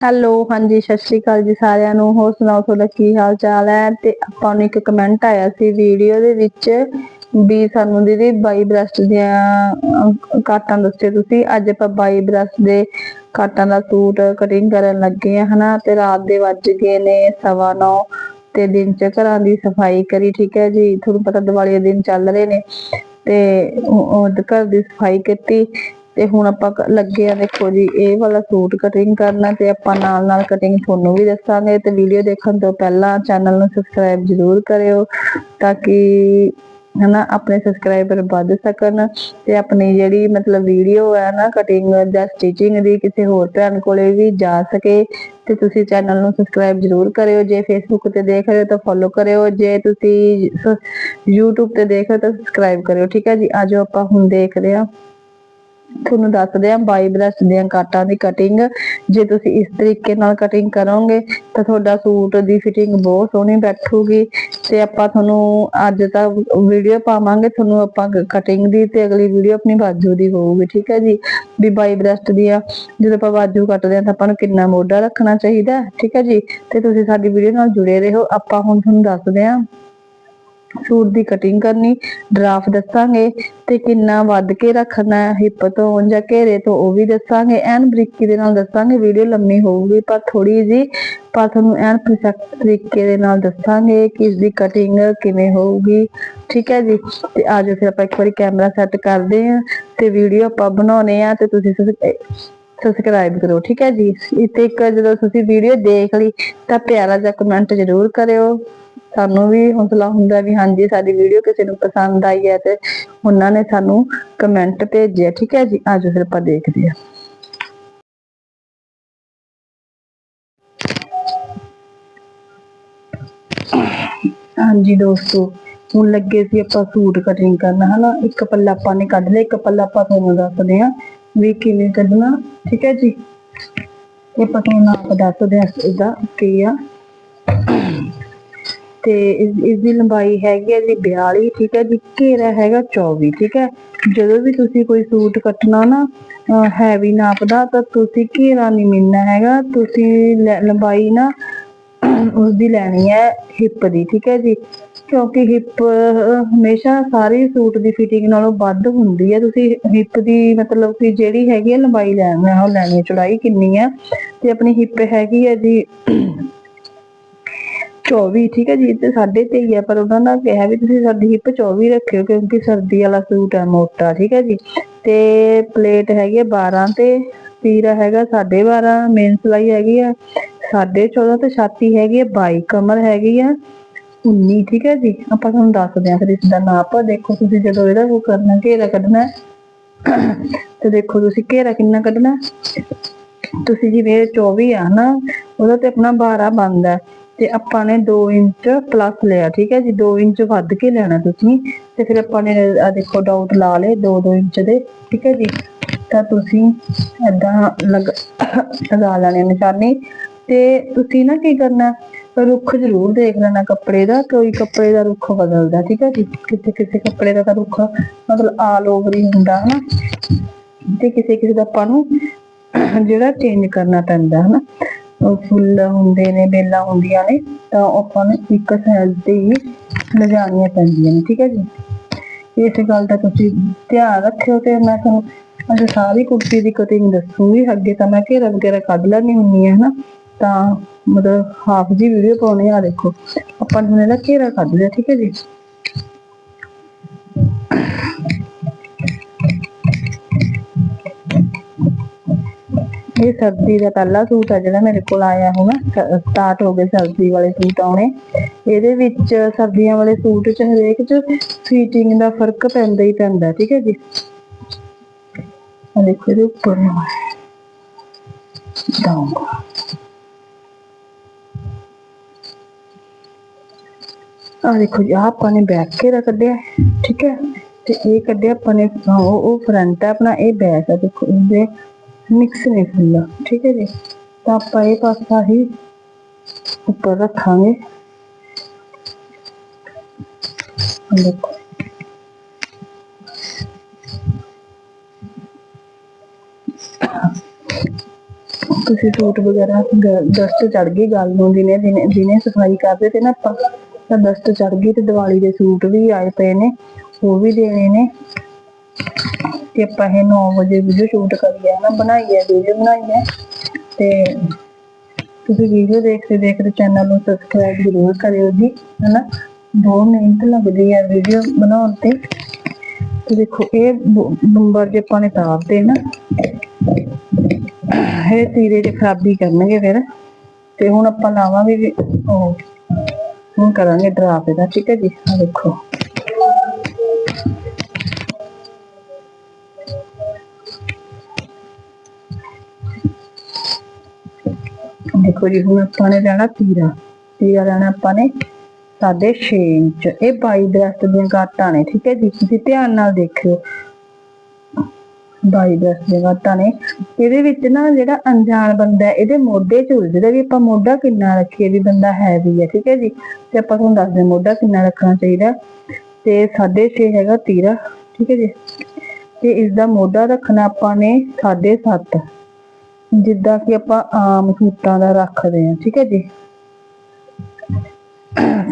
Hello ਹਾਂਜੀ, ਸਤਿ ਸ਼੍ਰੀ ਅਕਾਲ ਜੀ ਸਾਰਿਆਂ ਨੂੰ। ਹੋਰ ਸੁਣਾਓ, ਤੁਹਾਡਾ ਕੀ ਹਾਲ ਚਾਲ ਹੈ? ਤੇ ਆਪਾਂ ਨੂੰ ਇੱਕ ਕਮੈਂਟ ਆਇਆ ਸੀ ਵੀਡੀਓ ਦੇ ਵਿੱਚ ਵੀ ਸਾਨੂੰ ਦੀਦੀ ਬਾਈ ਬ੍ਰੈਸਟ ਦੀਆਂ ਕਾਟਾਂ ਦੱਸਿਓ ਤੁਸੀਂ। ਅੱਜ ਆਪਾਂ ਬਾਈ ਬ੍ਰੈਸਟ ਦੇ ਕਾਟਾਂ ਦਾ ਸੂਟ ਕਟਿੰਗ ਕਰਨ ਲੱਗੇ ਆ ਹਨਾ? ਤੇ ਰਾਤ ਦੇ ਵੱਜ ਗਏ ਨੇ ਸਵਾ ਨੌ ਤੇ ਦਿਨ ਚ ਘਰਾਂ ਦੀ ਸਫ਼ਾਈ ਕਰੀ, ਠੀਕ ਹੈ ਜੀ? ਤੁਹਾਨੂੰ ਪਤਾ ਦੀਵਾਲੀ ਦੇ ਦਿਨ ਚੱਲ ਰਹੇ ਨੇ। ਤੇ ਉਹ ਘਰ ਦੀ ਸਫ਼ਾਈ ਕੀਤੀ। ਤੇ ਹੁਣ ਆਪਾਂ ਲੱਗੇ ਆ ਦੇਖੋ ਜੀ, ਇਹ ਵਾਲਾ ਸੂਟ ਕਟਿੰਗ ਕਰਨਾ ਤੇ ਆਪਾਂ ਨਾਲ ਨਾਲ ਕਟਿੰਗ ਤੁਹਾਨੂੰ ਵੀ ਦੱਸਾਂਗੇ ਤੇ ਵੀਡੀਓ ਦੇਖਣ ਤੋਂ ਪਹਿਲਾਂ ਚੈਨਲ ਨੂੰ ਸਬਸਕ੍ਰਾਈਬ ਜ਼ਰੂਰ ਕਰਿਓ ਤਾਂ ਕਿ ਹਨਾ, ਆਪਣੇ ਸਬਸਕ੍ਰਾਈਬਰ ਵੱਧ ਸਕਣ ਤੇ ਆਪਣੀ ਜਿਹੜੀ ਮਤਲਬ ਵੀਡੀਓ ਹੈ ਨਾ ਕਟਿੰਗ ਜਾਂ ਸਟਿਚਿੰਗ ਦੀ ਕਿਸੇ ਹੋਰ ਭੈਣ ਕੋਲੇ ਵੀ ਜਾ ਸਕੇ ਤੇ ਤੁਸੀਂ ਚੈਨਲ ਨੂੰ ਸਬਸਕ੍ਰਾਈਬ ਜ਼ਰੂਰ ਕਰਿਓ। ਜੇ ਫੇਸਬੁੱਕ ਤੇ ਦੇਖ ਰਹੇ ਹੋ ਤਾਂ ਫੋਲੋ ਕਰਿਓ। ਜੇ ਤੁਸੀਂ ਸ- YouTube ਤੇ ਦੇਖ ਰਹੇ ਹੋ ਤਾਂ ਸਬਸਕ੍ਰਾਈਬ ਕਰਿਓ। ਠੀਕ ਹੈ ਜੀ ਆਜੋ ਆਪਾਂ ਹੁਣ ਦੇਖਦੇ ਹਾਂ। ਤੁਹਾਨੂੰ ਦੱਸਦੇ ਹਾਂ, ਬਾਈ ਬ੍ਰੈਸਟ ਦੀਆਂ ਕਾਟਾਂ ਦੀ ਕਟਿੰਗ ਜੇ ਤੁਸੀਂ ਇਸ ਤਰੀਕੇ ਨਾਲ ਕਟਿੰਗ ਕਰੋਗੇ, ਤਾਂ ਤੁਹਾਡਾ ਸੂਟ ਦੀ ਫਿਟਿੰਗ ਬਹੁਤ ਸੋਹਣੀ ਬੈਠੂਗੀ। ਤੇ ਆਪਾਂ ਤੁਹਾਨੂੰ ਅੱਜ ਤਾਂ ਵੀਡੀਓ ਪਾਵਾਂਗੇ, ਤੁਹਾਨੂੰ ਆਪਾਂ ਕਟਿੰਗ ਦੀ ਤੇ ਅਗਲੀ ਵੀਡੀਓ ਆਪਣੀ ਬਾਜੂ ਦੀ ਹੋਊਗੀ, ਠੀਕ ਹੈ ਜੀ? ਵੀ ਬਾਈ ਬ੍ਰੈਸਟ ਦੀਆਂ, ਜਦੋਂ ਆਪਾਂ ਬਾਜੂ ਕੱਟਦੇ ਹਾਂ ਤਾਂ ਆਪਾਂ ਨੂੰ ਕਿੰਨਾ ਮੋਢਾ ਰੱਖਣਾ ਚਾਹੀਦਾ, ਠੀਕ ਹੈ ਜੀ? ਤੇ ਤੁਸੀਂ ਸਾਡੀ ਵੀਡੀਓ ਨਾਲ ਜੁੜੇ ਰਹੋ, ਆਪਾਂ ਹੁਣ ਤੁਹਾਨੂੰ ਦੱਸਦੇ ਹਾਂ। ਸੂਟ ਦੀ ਕਟਿੰਗ ਕਰਨੀ ਡਰਾਫਟ ਦੱਸਾਂਗੇ ਤੇ ਕਿੰਨਾ ਵੱਧ ਕੇ ਰੱਖਣਾ ਹਿੱਪ ਤੋਂ ਜਾਂ ਘੇਰੇ ਤੋਂ ਉਹ ਵੀ ਦੱਸਾਂਗੇ। ਐਨ ਬਰੀਕੀ ਦੇ ਨਾਲ ਦੱਸਾਂਗੇ ਵੀਡੀਓ ਲੰਮੀ ਹੋਊਗੀ, ਪਰ ਥੋੜੀ ਜੀ ਪਰ ਤੁਹਾਨੂੰ ਐਨ ਪਰਫੈਕਟ ਤਰੀਕੇ ਦੇ ਨਾਲ ਦੱਸਾਂਗੇ ਕਿ ਇਸ ਦੀ ਕਟਿੰਗ ਕਿਵੇਂ ਹੋਊਗੀ। ਠੀਕ ਹੈ ਜੀ? ਤੇ ਆਜੋ ਫਿਰ ਆਪਾਂ ਇੱਕ ਵਾਰੀ ਕੈਮਰਾ ਸੈੱਟ ਕਰਦੇ ਹਾਂ ਤੇ ਵੀਡੀਓ ਆਪਾਂ ਬਣਾਉਨੇ ਆ ਤੇ ਤੁਸੀਂ ਸਬਸਕ੍ਰਾਈਬ ਕਰੋ, ਠੀਕ ਹੈ ਜੀ? ਇੱਥੇ ਇੱਕ ਜਦੋਂ ਤੁਸੀਂ ਵੀਡੀਓ ਦੇਖ ਲਈ ਤਾਂ ਪਿਆਰਾ ਜਿਹਾ ਕਮੈਂਟ ਜ਼ਰੂਰ ਕਰਿਓ। ਸਾਨੂੰ ਵੀ ਹੌਸਲਾ ਹੁੰਦਾ ਵੀ ਹਾਂਜੀ, ਸਾਡੀ ਵੀਡੀਓ ਕਿਸੇ ਨੂੰ ਪਸੰਦ ਆਈ ਹੈ ਤੇ ਉਹਨਾਂ ਨੇ ਸਾਨੂੰ ਕਮੈਂਟ ਭੇਜਿਆ, ਠੀਕ ਹੈ ਜੀ? ਆਜੋ ਫਿਰ ਆਪਾਂ ਦੇਖਦੇ ਹਾਂ। ਹਾਂਜੀ ਦੋਸਤੋ, ਹੁਣ ਲੱਗੇ ਸੀ ਆਪਾਂ ਸੂਟ ਕਟਿੰਗ ਕਰਨਾ, ਹਨਾ? ਇੱਕ ਪੱਲਾ ਆਪਾਂ ਨੇ ਕੱਢ ਲਿਆ, ਇੱਕ ਪੱਲਾ ਆਪਾਂ ਤੁਹਾਨੂੰ ਦੱਸਦੇ ਆ ਵੀ ਕਿਵੇਂ ਕੱਢਣਾ, ਠੀਕ ਹੈ ਜੀ? ਇਹ ਆਪਾਂ ਤੁਹਾਨੂੰ ਨਾਪ ਦੱਸਦੇ ਆ ਇਹਦਾ ਕੀ ਆ। ਤੇ ਇਸ ਦੀ ਲੰਬਾਈ ਹੈਗੀ ਹੈ ਜੀ 42 ਠੀਕ ਹੈ ਜੀ, ਘੇਰਾ ਹੈਗਾ 24 ਠੀਕ ਹੈ। ਜਦੋਂ ਵੀ ਤੁਸੀਂ ਕੋਈ ਸੂਟ ਕੱਟਣਾ ਨਾ ਹੈਵੀ ਨਾਪ ਦਾ ਤਾਂ ਤੁਸੀਂ ਘੇਰਾ ਨਹੀਂ ਮਿਲਣਾ ਹੈਗਾ। ਤੁਸੀਂ ਲੰਬਾਈ ਨਾ ਉਸ ਦੀ ਲੈਣੀ ਹੈ ਹਿੱਪ ਦੀ, ਠੀਕ ਹੈ ਜੀ। ਕਿਉਂਕਿ ਹਿੱਪ ਹਮੇਸ਼ਾ ਸਾਰੇ ਸੂਟ ਦੀ ਫਿਟਿੰਗ ਨਾਲੋਂ ਵੱਧ ਹੁੰਦੀ ਹੈ। ਤੁਸੀਂ ਹਿੱਪ ਦੀ ਮਤਲਬ ਕਿ ਜਿਹੜੀ ਹੈਗੀ ਹੈ ਲੰਬਾਈ ਲੈਣੀ ਹੈ, ਉਹ ਲੈਣੀ ਹੈ, ਚੌੜਾਈ ਕਿੰਨੀ ਹੈ। ਤੇ ਆਪਣੀ ਹਿੱਪ ਹੈਗੀ ਹੈ ਜੀ 24 ਠੀਕ ਹੈ ਜੀ ਤੇ ਸਾਡੇ ਤੇ ਹੀ ਹੈ, ਪਰ ਉਹਨਾਂ ਨੇ ਕਿਹਾ ਵੀ ਤੁਸੀਂ ਸਾਡੀ ਹਿੱਪ 24 ਰੱਖਿਓ, ਕਿਉਂਕਿ ਸਰਦੀ ਵਾਲਾ ਸੂਟ ਹੈ ਮੋਟਾ, ਠੀਕ ਹੈ ਜੀ। ਤੇ ਪਲੇਟ ਹੈਗੀ ਹੈ 12 ਤੇ, ਤੀਰਾ ਹੈਗਾ 12.5 ਮੇਨ ਸਲਾਈ ਹੈਗੀ ਹੈ 14.5 ਤੇ ਛਾਤੀ ਹੈਗੀ ਹੈ 22 ਕਮਰ ਹੈਗੀ ਆ 19 ਠੀਕ ਹੈ ਜੀ। ਆਪਾਂ ਤੁਹਾਨੂੰ ਦੱਸਦੇ ਹਾਂ ਫਿਰ ਇਸ ਦਾ ਨਾਪ ਦੇਖੋ ਤੁਸੀਂ ਜਦੋਂ ਇਹਦਾ ਉਹ ਕਰਨਾ, ਘੇਰਾ ਕੱਢਣਾ, ਤੇ ਦੇਖੋ ਤੁਸੀਂ ਘੇਰਾ ਕਿੰਨਾ ਕੱਢਣਾ। ਤੁਸੀਂ ਜਿਵੇਂ 24 ਆ ਨਾ, ਉਹਦਾ ਤੇ ਆਪਣਾ 12 ਬਣਦਾ। ਹੈ ਤੇ ਆਪਾਂ ਨੇ 2 ਇੰਚ ਪਲੱਸ ਲਿਆ, ਠੀਕ ਹੈ ਜੀ? 2 ਇੰਚ ਵੱਧ ਕੇ ਲੈਣਾ ਤੁਸੀਂ ਤੇ ਫਿਰ ਆਪਾਂ ਨੇ ਆ ਦੇਖੋ ਡਾਊਟ ਲਾ ਲਏ 2-2 ਇੰਚ ਦੇ, ਠੀਕ ਹੈ ਜੀ? ਤਾਂ ਤੁਸੀਂ ਏਦਾਂ ਲਗਾ ਲੈਣੇ ਨਿਸ਼ਾਨੀ। ਤੇ ਤੁਸੀਂ ਨਾ ਕੀ ਕਰਨਾ, ਰੁੱਖ ਜ਼ਰੂਰ ਦੇਖ ਲੈਣਾ ਕੱਪੜੇ ਦਾ, ਕੋਈ ਕੱਪੜੇ ਦਾ ਰੁੱਖ ਬਦਲਦਾ, ਠੀਕ ਹੈ ਜੀ? ਕਿਸੇ ਕਿਸੇ ਕੱਪੜੇ ਦਾ ਤਾਂ ਰੁੱਖ ਮਤਲਬ ਆਲ ਓਵਰ ਹੀ ਹੁੰਦਾ, ਹਨਾ? ਤੇ ਕਿਸੇ ਕਿਸੇ ਦਾ ਆਪਾਂ ਨੂੰ ਜਿਹੜਾ ਚੇਂਜ ਕਰਨਾ ਪੈਂਦਾ, ਹਨਾ? ਫੁੱਲ ਹੁੰਦੇ ਨੇ, ਬੇਲਾਂ ਹੁੰਦੀਆਂ ਨੇ, ਤਾਂ ਆਪਾਂ ਨੂੰ ਇੱਕ ਸਾਈਜ਼ ਤੇ ਹੀ ਲਿਜਾਣੀਆਂ ਪੈਂਦੀਆਂ ਨੇ, ਠੀਕ ਹੈ ਜੀ? ਇਸ ਗੱਲ ਦਾ ਤੁਸੀਂ ਧਿਆਨ ਰੱਖਿਓ ਤੇ ਮੈਂ ਤੁਹਾਨੂੰ ਅੱਜ ਸਾਰੀ ਕੁੜਤੀ ਦੀ ਕਟਿੰਗ ਦੱਸੂਗੀ, ਅੱਗੇ ਤਾਂ ਮੈਂ ਘੇਰਾ ਵਗੈਰਾ ਕੱਢ ਲੈਣੀ ਹੁੰਦੀ ਹੈ, ਹਨਾ? ਤਾਂ ਮਤਲਬ ਹਾਫ ਜੀ ਵੀਡੀਓ ਪਾਉਣੀ ਆ ਦੇਖੋ, ਆਪਾਂ ਨੇ ਇਹਦਾ ਘੇਰਾ ਕੱਢ ਲਿਆ, ਠੀਕ ਹੈ ਜੀ? ਇਹ ਸਰਦੀ ਦਾ ਪਹਿਲਾ ਸੂਟ ਆ ਜਿਹੜਾ ਮੇਰੇ ਕੋਲ ਆਇਆ ਹੋਣਾ ਸਟਾਰਟ ਹੋ ਗਏ ਸਰਦੀ ਵਾਲੇ ਸੂਟ ਆਉਣੇ। ਇਹਦੇ ਵਿੱਚ ਸਰਦੀਆਂ ਵਾਲੇ ਸੂਟ ਚ ਹਰੇਕ ਚ ਫਿਟਿੰਗ ਦਾ ਫ਼ਰਕ ਪੈਂਦਾ ਹੀ ਪੈਂਦਾ, ਠੀਕ ਹੈ ਜੀ? ਆ ਦੇਖੋ ਇਹਦੇ ਉੱਪਰ ਨੂੰ। ਡਾਊਨ ਆ ਦੇਖੋ ਜੀ, ਆਹ ਆਪਾਂ ਨੇ ਬੈਕ ਘੇਰਾ ਕੱਢਿਆ, ਠੀਕ ਹੈ? ਤੇ ਇਹ ਕੱਢਿਆ ਆਪਾਂ ਨੇ ਉਹ ਉਹ ਫਰੰਟ ਹੈ ਆਪਣਾ, ਇਹ ਬੈਕ ਹੈ ਦੇਖੋ, ਇਹਦੇ ਮਿਕਸ ਨਹੀਂ ਫੁੱਲਾ ਠੀਕ ਹੈ ਜੀ? ਤਾਂ ਆਪਾਂ ਇਹ ਪਾਸਾ ਹੀ ਉੱਪਰ ਰੱਖਾਂਗੇ। ਦੇਖੋ ਤੁਸੀਂ ਸੂਟ ਵਗੈਰਾ ਦਸਤ ਚੜ ਗਈ ਗੱਲ ਨੂੰ ਦਿਨੇ ਦਿਨੇ ਦਿਨੇ ਸਫ਼ਾਈ ਕਰਦੇ ਤੇ ਨਾ ਆਪਾਂ, ਤਾਂ ਦਸਤ ਚੜ ਗਈ ਤੇ ਦੀਵਾਲੀ ਦੇ ਸੂਟ ਵੀ ਆਏ ਪਏ ਨੇ, ਉਹ ਵੀ ਦੇਣੇ ਨੇ। ਤੇ ਆਪਾਂ ਇਹ 9 ਵਜੇ ਵੀਡੀਓ ਸ਼ੂਟ ਕਰੀ ਹੈ ਨਾ ਬਣਾਈ ਹੈ ਵੀਡੀਓ ਬਣਾਈ ਹੈ ਤੇ ਤੁਸੀਂ ਵੀਡੀਓ ਦੇਖਦੇ ਦੇਖਦੇ ਚੈਨਲ ਨੂੰ ਸਬਸਕ੍ਰਾਈਬ ਜ਼ਰੂਰ ਕਰਿਓ ਜੀ, ਹਨਾ। ਬਹੁਤ ਮਿਹਨਤ ਲੱਗਦੀ ਹੈ ਵੀਡੀਓ ਬਣਾਉਣ ਤੇ। ਤੇ ਦੇਖੋ, ਇਹ ਬ- ਜੇ ਆਪਾਂ ਨੇ ਤਾਰਦੇ ਨਾ, ਇਹ ਤੀਰੇ ਦੀ ਖਰਾਬੀ ਕਰਨਗੇ ਫਿਰ। ਤੇ ਹੁਣ ਆਪਾਂ ਲਾਵਾਂਗੇ ਉਹ, ਹੁਣ ਕਰਾਂਗੇ ਡਰਾਫ ਇਹਦਾ, ਠੀਕ ਹੈ ਜੀ? ਆ ਦੇਖੋ। ਦੇਖੋ ਜੀ, ਹੁਣ ਆਪਾਂ ਨੇ ਲੈਣਾ ਤੀਰਾ। ਤੀਰਾ ਲੈਣਾ ਆਪਾਂ ਨੇ ਸਾਢੇ 6 ਇੰਚ। ਇਹ 22 ਦਰਖਤ ਦੀਆਂ ਕਾਟਾਂ ਨੇ, ਠੀਕ ਹੈ ਜੀ? ਤੁਸੀਂ ਧਿਆਨ ਨਾਲ ਦੇਖਿਓ। 22 ਦਰਖਤ ਦੀਆਂ ਕਾਟਾਂ ਨੇ। ਇਹਦੇ ਵਿੱਚ ਨਾ ਜਿਹੜਾ ਅਣਜਾਣ ਬੰਦਾ ਇਹਦੇ ਮੋਢੇ ਚ ਉਲਝਦਾ ਵੀ ਆਪਾਂ ਮੋਢਾ ਕਿੰਨਾ ਰੱਖੀਏ ਵੀ ਬੰਦਾ ਹੈ ਵੀ ਹੈ, ਠੀਕ ਹੈ ਜੀ? ਤੇ ਆਪਾਂ ਤੁਹਾਨੂੰ ਦੱਸਦੇ ਮੋਢਾ ਕਿੰਨਾ ਰੱਖਣਾ ਚਾਹੀਦਾ ਤੇ 6.5 ਹੈਗਾ ਤੀਰਾ, ਠੀਕ ਹੈ ਜੀ? ਤੇ ਇਸ ਦਾ ਮੋਢਾ ਰੱਖਣਾ ਆਪਾਂ ਨੇ 7.5 ਜਿੱਦਾਂ ਕਿ ਆਪਾਂ ਆਮ ਸੂਟਾਂ ਦਾ ਰੱਖਦੇ ਹਾਂ, ਠੀਕ ਹੈ ਜੀ।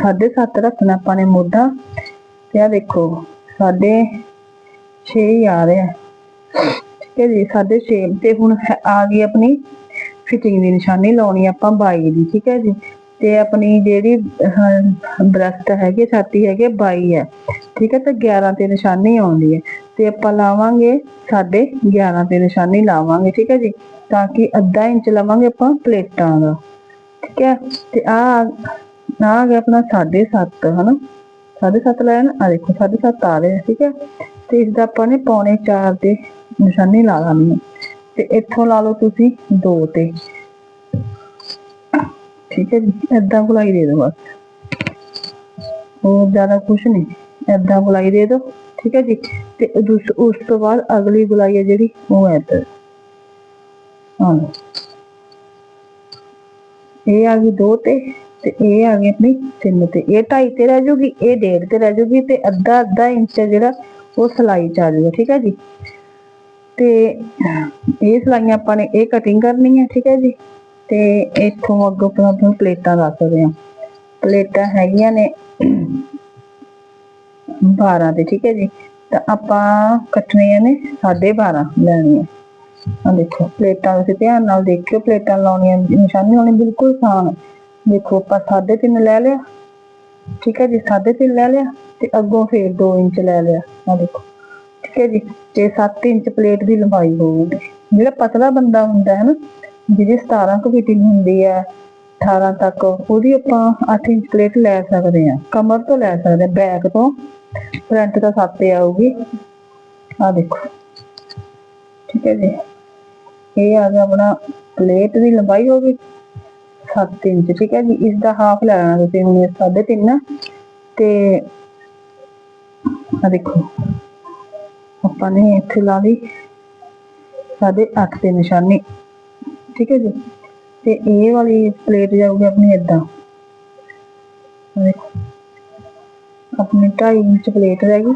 ਸਾਢੇ ਸੱਤ ਰੱਖਣਾ ਆਪਾਂ ਨੇ ਮੋਢਾ, ਤੇ ਆ ਦੇਖੋ, ਸਾਢੇ 6 ਆ ਰਿਹਾ। ਠੀਕ ਹੈ ਜੀ, ਸਾਢੇ 6 ਤੇ ਹੁਣ ਆ ਗਈ ਆਪਣੀ ਫਿਟਿੰਗ ਦੀ ਨਿਸ਼ਾਨੀ, ਲਾਉਣੀ ਆਪਾਂ 22 ਦੀ, ਠੀਕ ਹੈ ਜੀ। ਤੇ ਆਪਣੀ ਜਿਹੜੀ ਬ੍ਰਸਟ ਹੈਗੀ, ਛਾਤੀ ਹੈਗੀ 22 ਹੈ। ਠੀਕ ਹੈ, ਤੇ 11 ਤੇ ਨਿਸ਼ਾਨੀ ਆਉਂਦੀ ਹੈ। ਤੇ ਆਪਾਂ ਲਾਵਾਂਗੇ ਸਾਢੇ 11 ਤੇ ਨਿਸ਼ਾਨੀ ਲਾਵਾਂਗੇ, ਠੀਕ ਹੈ ਜੀ। ਤਾਂ ਕਿ ਅੱਧਾ ਇੰਚ ਲਵਾਂਗੇ ਆਪਾਂ ਪਲੇਟਾਂ ਦਾ। ਠੀਕ ਹੈ? ਤੇ ਆ ਆ ਗਿਆ ਆਪਣਾ 7.5 ਹਨਾ? 7.5 ਲੈਣ ਆ ਦੇਖੋ 7.5 ਆ ਰਿਹਾ, ਠੀਕ ਹੈ? ਤੇ ਇਸ ਦਾ ਆਪਾਂ ਨੇ ਪੌਣੇ 4 ਤੇ ਨਿਸ਼ਾਨੀ ਲਾ ਲਾਣੀ ਹੈ ਤੇ ਇੱਥੋਂ ਲਾ ਲਓ ਤੁਸੀਂ 2 ਤੇ। ਠੀਕ ਹੈ ਜੀ? ਏਦਾਂ ਗੁਲਾਈ ਦੇ ਦਿਓ ਬਸ। ਹੋਰ ਜ਼ਿਆਦਾ ਕੁਝ ਨਹੀਂ। ਏਦਾਂ ਗੁਲਾਈ ਦੇ ਦਿਓ। ਠੀਕ ਹੈ ਜੀ? ਤੇ ਉਸ ਉਸ ਤੋਂ ਬਾਅਦ ਅਗਲੀ ਗੁਲਾਈ ਹੈ ਜਿਹੜੀ, ਉਹ ਹੈ ਹਾਂ। ਇਹ ਆ ਗਈ 2 ਤੇ ਤੇ ਇਹ ਆ ਗਈ ਆਪਣੀ 3 ਤੇ। ਇਹ 2.5 ਤੇ ਰਹਿ ਜੂਗੀ, ਇਹ 1.5 ਤੇ ਰਹਿ ਜੂਗੀ, ਤੇ ਅੱਧਾ ਅੱਧਾ ਇੰਚ ਜਿਹੜਾ ਉਹ ਸਲਾਈ ਚ ਆ ਜਾਊਗਾ ਠੀਕ ਹੈ ਜੀ? ਤੇ ਇਹ ਸਲਾਈਆਂ ਆਪਾਂ ਨੇ, ਇਹ ਕਟਿੰਗ ਕਰਨੀ ਹੈ ਠੀਕ ਹੈ ਜੀ? ਤੇ ਇੱਥੋਂ ਅੱਗੋਂ ਆਪਾਂ ਤੁਹਾਨੂੰ ਪਲੇਟਾਂ ਦੱਸਦੇ ਹਾਂ। ਪਲੇਟਾਂ ਹੈਗੀਆਂ ਨੇ 12 ਤੇ, ਠੀਕ ਹੈ ਜੀ? ਤਾਂ ਆਪਾਂ ਕੱਟਣੀਆਂ ਨੇ 12.5 ਲੈਣੀਆਂ। ਆ ਦੇਖੋ, ਪਲੇਟਾਂ ਤੁਸੀਂ ਧਿਆਨ ਨਾਲ ਦੇਖਿਓ, ਪਲੇਟਾਂ ਲਾਉਣੀਆਂ ਨਿਸ਼ਾਨੀ ਹੋਣੀ ਬਿਲਕੁਲ ਆਸਾਨ ਦੇਖੋ, ਆਪਾਂ 3.5 ਲੈ ਲਿਆ, ਠੀਕ ਹੈ ਜੀ 3.5 ਲੈ ਲਿਆ ਤੇ ਅੱਗੋਂ ਫੇਰ 2 ਇੰਚ ਲੈ ਲਿਆ। ਆ ਦੇਖੋ, ਠੀਕ ਹੈ ਜੀ, ਤੇ 7 ਇੰਚ ਪਲੇਟ ਦੀ ਲੰਬਾਈ ਹੋਊਗੀ। ਜਿਹੜਾ ਪਤਲਾ ਬੰਦਾ ਹੁੰਦਾ ਹੈ ਨਾ, ਜਿਹਦੀ 17 ਕੁ ਫਿਟਿੰਗ ਹੁੰਦੀ ਹੈ 18 ਤੱਕ, ਉਹਦੀ ਆਪਾਂ 8 ਇੰਚ ਪਲੇਟ ਲੈ ਸਕਦੇ ਆ ਕਮਰ ਤੋਂ ਲੈ ਸਕਦੇ ਹਾਂ, ਬੈਕ ਤੋਂ। ਫਰੰਟ ਤਾਂ 7 ਆਊਗੀ। ਆ ਦੇਖੋ, ਠੀਕ ਹੈ ਜੀ। ਇਹ ਆ ਗਿਆ ਆਪਣਾ ਪਲੇਟ ਦੀ ਲੰਬਾਈ ਹੋ ਗਈ 7 ਇੰਚ ਠੀਕ ਹੈ ਜੀ ਇਸ ਦਾ ਹਾਫ ਲੈਣਾ ਤੁਸੀਂ ਹੁਣ ਇਹ 3.5 ਤੇ ਆ ਦੇਖੋ ਆਪਾਂ ਨੇ ਇੱਥੇ ਲਾ ਲਈ ਸਾਢੇ 8 ਤੇ ਨਿਸ਼ਾਨੀ ਠੀਕ ਹੈ ਜੀ ਤੇ ਇਹ ਵਾਲੀ ਪਲੇਟ ਜਾਊਗੀ ਆਪਣੀ ਏਦਾਂ ਆ ਦੇਖੋ ਆਪਣੀ 2.5 ਇੰਚ ਪਲੇਟ ਰਹਿ ਗਈ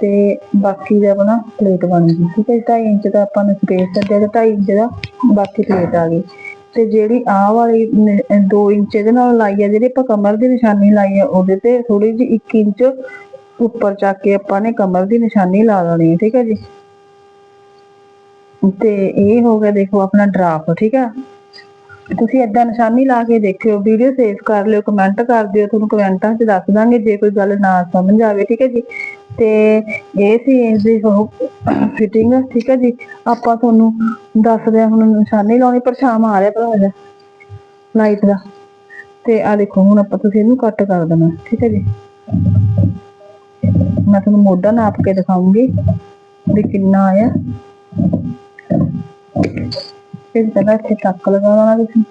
ਤੇ ਬਾਕੀ ਦਾ ਆਪਣਾ ਪਲੇਟ ਬਣ ਗਈ, ਠੀਕ ਹੈ 2.5 ਇੰਚ ਦਾ ਆਪਾਂ ਨੇ ਸਪੇਸ ਛੱਡਿਆ ਤੇ 2.5 ਇੰਚ ਦਾ ਬਾਕੀ ਪਲੇਟ ਆ ਗਈ। ਤੇ ਜਿਹੜੀ ਆਹ ਵਾਲੀ 2 ਇੰਚ ਇਹਦੇ ਨਾਲ ਲਾਈ ਆ, ਜਿਹੜੀ ਆਪਾਂ ਕਮਰ ਦੀ ਨਿਸ਼ਾਨੀ ਲਾਈ ਆ, ਉਹਦੇ ਤੇ ਥੋੜੀ ਜਿਹੀ 1 ਇੰਚ ਉੱਪਰ ਚੱਕ ਕੇ ਆਪਾਂ ਨੇ ਕਮਰ ਦੀ ਨਿਸ਼ਾਨੀ ਲਾ ਲੈਣੀ ਹੈ ਠੀਕ ਹੈ ਜੀ। ਤੇ ਇਹ ਹੋ ਗਿਆ ਦੇਖੋ ਆਪਣਾ ਡਰਾਫ ਠੀਕ ਹੈ ਤੁਸੀਂ ਏਦਾਂ ਨਿਸ਼ਾਨੀ ਲਾ ਕੇ ਦੇਖਿਓ ਵੀਡੀਓ ਸੇਵ ਕਰ ਲਿਓ ਕਮੈਂਟ ਕਰ ਦਿਓ, ਤੁਹਾਨੂੰ ਕਮੈਂਟਾਂ 'ਚ ਦੱਸ ਦਾਂਗੇ, ਜੇ ਕੋਈ ਗੱਲ ਨਾ ਸਮਝ ਆਵੇ, ਠੀਕ ਹੈ ਜੀ। ਤੇ ਇਹ ਸੀ ਇਸ ਦੀ ਉਹ ਫਿਟਿੰਗ ਠੀਕ ਹੈ ਜੀ, ਆਪਾਂ ਤੁਹਾਨੂੰ ਦੱਸਦੇ ਹਾਂ ਹੁਣ ਨਿਸ਼ਾਨੀ ਲਾਉਣੀ, ਪਰ ਆ ਰਿਹਾ ਭਰਾ ਜਾ ਲਾਈਟ ਦਾ। ਤੇ ਆ ਦੇਖੋ, ਹੁਣ ਆਪਾਂ ਤੁਸੀਂ ਇਹਨੂੰ ਕੱਟ ਕਰ ਦੇਣਾ, ਠੀਕ ਹੈ ਜੀ। ਮੈਂ ਤੁਹਾਨੂੰ ਮੋਢਾ ਨਾਪ ਕੇ ਦਿਖਾਉਂਗੀ ਵੀ ਕਿੰਨਾ ਆਇਆ। ਫਿਰ ਪਹਿਲਾਂ ਇੱਥੇ ਟੱਕ ਲਗਾ ਦੇਣਾ ਤੁਸੀਂ,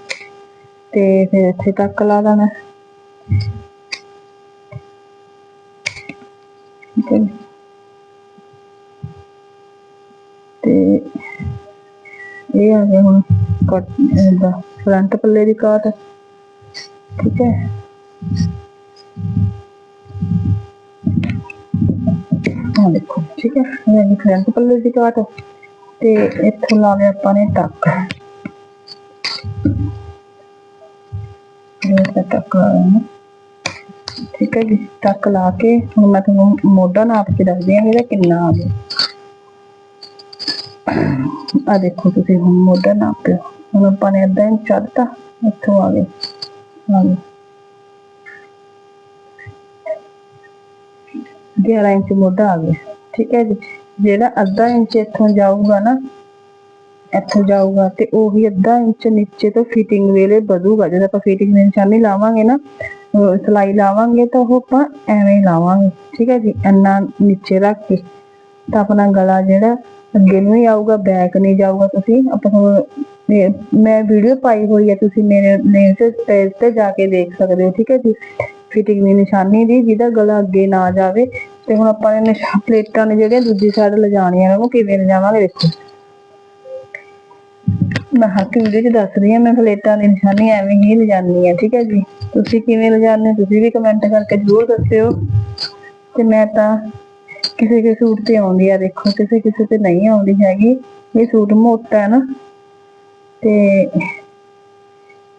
ਤੇ ਫਿਰ ਇੱਥੇ ਟੱਕ ਲਾ ਦੇਣਾ। ਠੀਕ ਹੈ ਤੇ ਇਹ ਆ ਗਿਆ ਹੁਣ ਕੱਟ ਦਾ ਫਰੰਟ ਪੱਲੇ ਦੀ ਕਾਟ, ਠੀਕ ਹੈ। ਆ ਦੇਖੋ, ਠੀਕ ਹੈ ਇਹ ਫਰੰਟ ਪੱਲੇ ਦੀ ਕਾਟ ਤੇ ਇੱਥੋਂ ਲਾਵੇ ਆਪਾਂ ਨੇ ਟੱਕ ਇਹ ਟੱਕ ਲਾ ਠੀਕ ਹੈ ਜੀ ਟੱਕ ਲਾ ਕੇ ਹੁਣ ਮੈਂ ਤੁਹਾਨੂੰ ਮੋਢਾ ਨਾਪ ਕੇ ਦੱਸਦੀ ਹਾਂ ਇਹਦਾ ਕਿੰਨਾ ਆ ਗਿਆ। ਆ ਦੇਖੋ ਤੁਸੀਂ ਹੁਣ ਮੋਢਾ ਨਾਪਿਓ ਹੁਣ ਆਪਾਂ ਨੇ ਅੱਧਾ ਇੰਚ ਚੜਤਾ ਇੱਥੋਂ ਆ ਗਿਆ ਆ ਗਿਆ 11 ਇੰਚ ਮੋਢਾ ਆ ਗਿਆ। ਠੀਕ ਹੈ ਜੀ, ਜਿਹੜਾ ਅੱਧਾ ਇੰਚ ਇੱਥੋਂ ਜਾਊਗਾ ਨਾ, ਇੱਥੋਂ ਜਾਊਗਾ ਤੇ ਉਹੀ ਅੱਧਾ ਇੰਚ ਨੀਚੇ ਤੋਂ ਫਿਟਿੰਗ ਵੇਲੇ ਵਧੂਗਾ। ਜਦੋਂ ਆਪਾਂ ਫਿਟਿੰਗ ਦੀ ਨਿਸ਼ਾਨੀ ਲਾਵਾਂਗੇ ਨਾ ਸਿਲਾਈ ਲਾਵਾਂਗੇ ਤਾਂ ਉਹ ਆਪਾਂ ਐਵੇਂ ਲਾਵਾਂਗੇ, ਠੀਕ ਹੈ ਜੀ, ਇੰਨਾ ਨੀਚੇ ਰੱਖ ਕੇ। ਤਾਂ ਆਪਣਾ ਗਲਾ ਜਿਹੜਾ ਅੱਗੇ ਨੂੰ ਹੀ ਆਊਗਾ ਬੈਕ ਨਹੀਂ ਜਾਊਗਾ ਤੁਸੀਂ। ਆਪਾਂ ਮੈਂ ਵੀਡੀਓ ਪਾਈ ਹੋਈ ਹੈ, ਤੁਸੀਂ ਮੇਰੇ ਨੇਮ ਪੇਜ ਤੇ ਜਾ ਕੇ ਦੇਖ ਸਕਦੇ ਹੋ, ਠੀਕ ਹੈ ਜੀ। ਫਿਟਿੰਗ ਦੀ ਨਿਸ਼ਾਨੀ ਦੀ, ਜਿਹਦਾ ਗਲਾ ਅੱਗੇ ਨਾ ਜਾਵੇ। ਤੇ ਹੁਣ ਆਪਾਂ ਨੇ ਨਿਸ਼ਾ ਪਲੇਟਾਂ ਨੇ ਜਿਹੜੀਆਂ ਦੂਜੀ ਸਾਈਡ ਲਿਜਾਣੀਆਂ ਨੇ, ਉਹ ਕਿਵੇਂ ਲਿਜਾਵਾਂਗੇ ਦੇਖੋ। ਮੈਂ ਹਰ ਇੱਕ ਵੀਡੀਓ 'ਚ ਦੱਸ ਰਹੀ ਹਾਂ, ਮੈਂ ਪਲੇਟਾਂ ਦੀ ਨਿਸ਼ਾਨੀ ਐਵੇਂ ਹੀ ਲਿਜਾਨੀ ਹੈ, ਠੀਕ ਹੈ ਜੀ? ਤੁਸੀਂ ਕਿਵੇਂ ਲਿਜਾਉਂਦੇ ਤੁਸੀਂ ਵੀ ਕਮੈਂਟ ਕਰਕੇ ਜ਼ਰੂਰ ਦੱਸਿਓ। ਤੇ ਮੈਂ ਤਾਂ ਕਿਸੇ ਕਿਸੇ ਸੂਟ ਤੇ ਆਉਂਦੀ ਆ ਦੇਖੋ, ਕਿਸੇ ਕਿਸੇ ਤੇ ਨਹੀਂ ਆਉਂਦੀ ਹੈਗੀ। ਇਹ ਸੂਟ ਮੋਟਾ ਹੈ ਨਾ। ਤੇ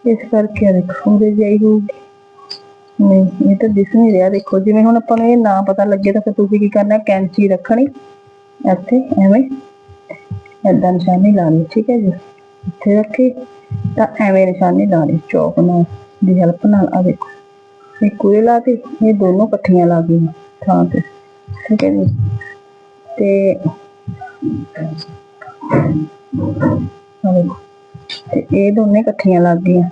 ਇਸ ਕਰਕੇ ਦੇਖੋ, ਉਹਦੇ ਜਾਈ ਹੋਊਗੀ। ਨਹੀਂ, ਇਹ ਤਾਂ ਦਿਸ ਨਹੀਂ ਰਿਹਾ, ਦੇਖੋ, ਜਿਵੇਂ ਹੁਣ ਆਪਾਂ ਨੂੰ ਇਹ ਨਾ ਪਤਾ ਲੱਗੇ ਤਾਂ ਫਿਰ ਤੁਸੀਂ ਕੀ ਕਰਨਾ, ਕੈਂਚੀ ਰੱਖਣੀ। ਇੱਥੇ, ਐਵੇਂ, ਏਦਾਂ ਨਿਸ਼ਾਨੀ ਲਾਣੀ ਠੀਕ ਹੈ ਜੀ? ਇੱਥੇ ਰੱਖੀ, ਤਾਂ ਐਵੇਂ ਨਿਸ਼ਾਨੀ ਲਾਣੀ ਚੌਕ ਨਾਲ, ਦੀ ਹੈਲਪ ਨਾਲ ਆ ਦੇਖੋ ਇਹ ਕੋਈ ਲਾਤੀ ਇਹ ਦੋਨੋਂ ਇਕੱਠੀਆਂ ਲੱਗ ਗਈਆਂ ਥਾਂ ਤੇ, ਠੀਕ ਹੈ ਜੀ? ਤੇ ਆ ਦੇਖੋ ਤੇ ਇਹ ਦੋਨੇ ਇਕੱਠੀਆਂ ਲੱਗ ਗਈਆਂ।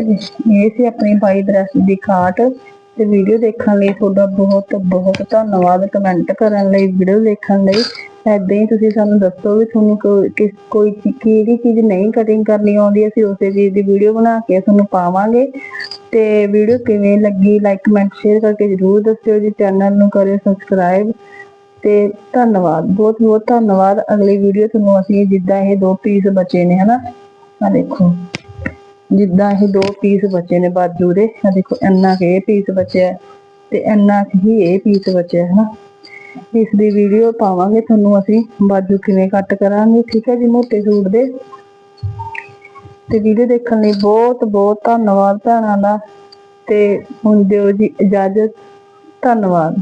ਹੈ ਜੀ ਇਹ ਸੀ ਆਪਣੀ ਬਾਈ ਡਰੈਸ ਦੀ ਖਾਟ ਤੇ ਵੀਡੀਓ ਦੇਖਣ ਲਈ ਤੁਹਾਡਾ ਬਹੁਤ ਬਹੁਤ ਧੰਨਵਾਦ ਕਮੈਂਟ ਕਰਨ ਲਈ ਵੀਡੀਓ ਦੇਖਣ ਲਈ। ਏਦਾਂ ਹੀ ਤੁਸੀਂ ਸਾਨੂੰ ਦੱਸੋ ਵੀ ਤੁਹਾਨੂੰ ਕੋਈ ਕੋਈ ਕਿਹੜੀ ਚੀਜ਼ ਨਹੀਂ ਕਟਿੰਗ ਕਰਨੀ ਆਉਂਦੀ, ਅਸੀਂ ਉਸੇ ਚੀਜ਼ ਦੀ ਵੀਡੀਓ ਬਣਾ ਕੇ ਤੁਹਾਨੂੰ ਪਾਵਾਂਗੇ। ਤੇ ਵੀਡੀਓ ਕਿਵੇਂ ਲੱਗੀ ਲਾਈਕ ਕਮੈਂਟ ਸ਼ੇਅਰ ਕਰਕੇ ਜਰੂਰ ਦੱਸਿਓ ਜੀ ਚੈਨਲ ਨੂੰ ਕਰਿਓ ਸਬਸਕ੍ਰਾਈਬ ਤੇ ਧੰਨਵਾਦ, ਬਹੁਤ ਬਹੁਤ ਧੰਨਵਾਦ। ਅਗਲੀ ਵੀਡੀਓ ਤੁਹਾਨੂੰ ਅਸੀਂ ਜਿੱਦਾਂ ਇਹ ਦੋ ਪੀਸ ਬਚੇ ਨੇ, ਹਨਾ? ਆ ਦੇਖੋ। ਜਿੱਦਾਂ ਇਹ ਦੋ ਪੀਸ ਬਚੇ ਨੇ ਬਾਜੂ ਦੇ ਆ ਦੇਖੋ ਇੰਨਾ ਕੁ ਇਹ ਪੀਸ ਬਚਿਆ ਤੇ ਇੰਨਾ ਕੁ ਹੀ ਇਹ ਪੀਸ ਬਚਿਆ ਹੈ। ਇਸ ਦੀ ਵੀਡੀਓ ਪਾਵਾਂਗੇ, ਤੁਹਾਨੂੰ ਅਸੀਂ ਬਾਜੂ ਕਿਵੇਂ ਕੱਟ ਕਰਾਂਗੇ, ਠੀਕ ਹੈ ਜੀ, ਮੋਟੇ ਸੂਟ ਦੇ। ਤੇ ਵੀਡੀਓ ਦੇਖਣ ਲਈ ਬਹੁਤ ਬਹੁਤ ਧੰਨਵਾਦ ਭੈਣਾਂ ਦਾ, ਤੇ ਹੁਣ ਦਿਓ ਜੀ ਇਜਾਜ਼ਤ, ਧੰਨਵਾਦ।